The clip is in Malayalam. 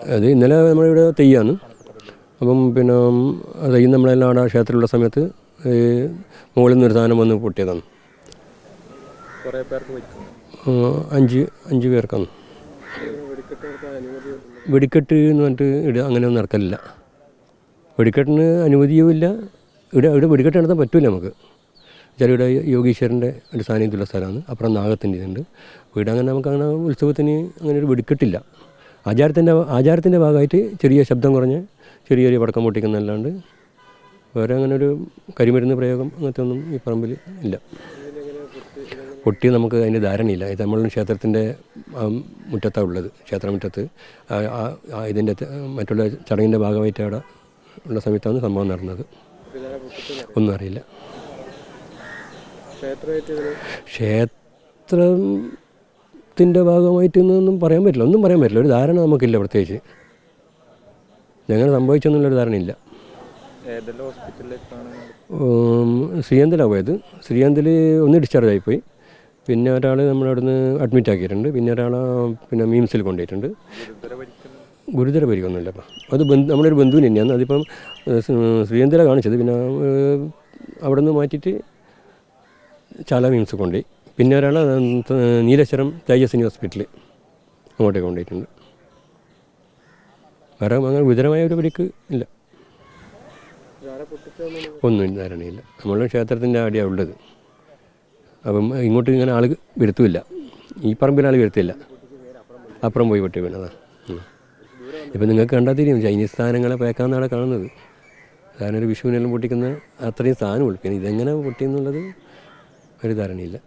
അത് ഇന്നലെ നമ്മളിവിടെ തെയ്യാണ്. അപ്പം പിന്നെ തെയ്യം നമ്മളെല്ലാം അവിടെ ക്ഷേത്രത്തിലുള്ള സമയത്ത് ഈ മുകളിൽ നിന്ന് ഒരു സാധനം വന്ന് പൊട്ടിയതാണ്. അഞ്ച് അഞ്ച് പേർക്കാണ്. വെടിക്കെട്ട് എന്ന് പറഞ്ഞിട്ട് ഇവിടെ അങ്ങനെയൊന്നും നടക്കലില്ല. വെടിക്കെട്ടിന് അനുമതിയുമില്ല ഇവിടെ ഇവിടെ വെടിക്കെട്ട് നടത്താൻ പറ്റില്ല നമുക്ക്. വെച്ചാൽ ഇവിടെ യോഗീശ്വരന്റെ ഒരു സാന്നിധ്യമുള്ള സ്ഥലമാണ്. അപ്പുറം നാഗത്തിന്റെ ഇതുണ്ട്. ഇവിടെ അങ്ങനെ നമുക്ക് അങ്ങനെ ഉത്സവത്തിന് അങ്ങനെ ഒരു വെടിക്കെട്ടില്ല. ആചാരത്തിന്റെ ആചാരത്തിന്റെ ഭാഗമായിട്ട് ചെറിയ ശബ്ദം കുറഞ്ഞ് ചെറിയ ചെറിയ പടക്കം പൊട്ടിക്കുന്നല്ലാണ്ട് വേറെ അങ്ങനെ ഒരു കരിമരുന്ന് പ്രയോഗം അങ്ങനത്തെ ഒന്നും ഈ പറമ്പിൽ ഇല്ല. പൊട്ടി നമുക്ക് അതിന്റെ ധാരണയില്ല. ഇത് നമ്മളുടെ ക്ഷേത്രത്തിന്റെ മുറ്റത്താണ് ഉള്ളത്. ക്ഷേത്രമുറ്റത്ത്. ഇതിന്റെ മറ്റുള്ള ചടങ്ങിന്റെ ഭാഗമായിട്ട് അവിടെ ഉള്ള സമയത്താണ് സംഭവം നടന്നത്. ഒന്നും അറിയില്ല. ക്ഷേത്രമായിട്ട് ക്ഷേത്രത്തിന്റെ ഭാഗമായിട്ട് എന്നൊന്നും പറയാൻ പറ്റില്ല. ഒന്നും പറയാൻ പറ്റില്ല. ഒരു ധാരണ നമുക്കില്ല പ്രത്യേകിച്ച്. ഞങ്ങൾ സംഭവിച്ചൊന്നുമില്ല ഒരു ധാരണയില്ല. ശ്രീയന്തിലാണ് പോയത്. ശ്രീയന്തൽ ഒന്ന് ഡിസ്ചാർജ് ആയിപ്പോയി പിന്നെ ഒരാൾ നമ്മുടെ അവിടുന്ന് അഡ്മിറ്റ് ആക്കിയിട്ടുണ്ട്. പിന്നെ ഒരാൾ പിന്നെ മീംസിൽ കൊണ്ടുപോയിട്ടുണ്ട്. ഗുരുതര പരിക്കുന്നു ഗുരുതര പരിക്കൊന്നുമില്ല. അപ്പം അത് ബന്ധു നമ്മളൊരു ബന്ധുവിന് തന്നെയാണ്. അതിപ്പം ശ്രീയന്തല കാണിച്ചത്. പിന്നെ അവിടെ നിന്ന് മാറ്റിയിട്ട് ചാല മീംസ് കൊണ്ടുപോയി. പിന്നെ ഒരാൾ നീലേശ്വരം തേജസ്വിനി ഹോസ്പിറ്റൽ അങ്ങോട്ടേക്ക് കൊണ്ടുപോയിട്ടുണ്ട്. വേറെ അങ്ങനെ ഗുരുതരമായ ഒരു പരിക്ക് ഇല്ല. ഒന്നും ധാരണയില്ല നമ്മളുടെ ക്ഷേത്രത്തിന്റെ അടിയാണ് ഉള്ളത്. അപ്പം ഇങ്ങോട്ട് ഇങ്ങനെ ആൾ വരുത്തുമില്ല ഈ പറമ്പിൽ ആൾ വരുത്തില്ല. അപ്പുറം പോയി പൊട്ടി വീണതാ. ഇപ്പം നിങ്ങൾക്ക് കണ്ടാൽ തിരിയും ചൈനീസ് സാധനങ്ങളെ പേക്കാന്നാണ് കാണുന്നത്. കാരണം ഒരു വിഷുവിനെല്ലാം പൊട്ടിക്കുന്ന അത്രയും സാധനം പിന്നെ ഇതെങ്ങനെ പൊട്ടിയെന്നുള്ളത് ഒരു ധാരണയില്ല.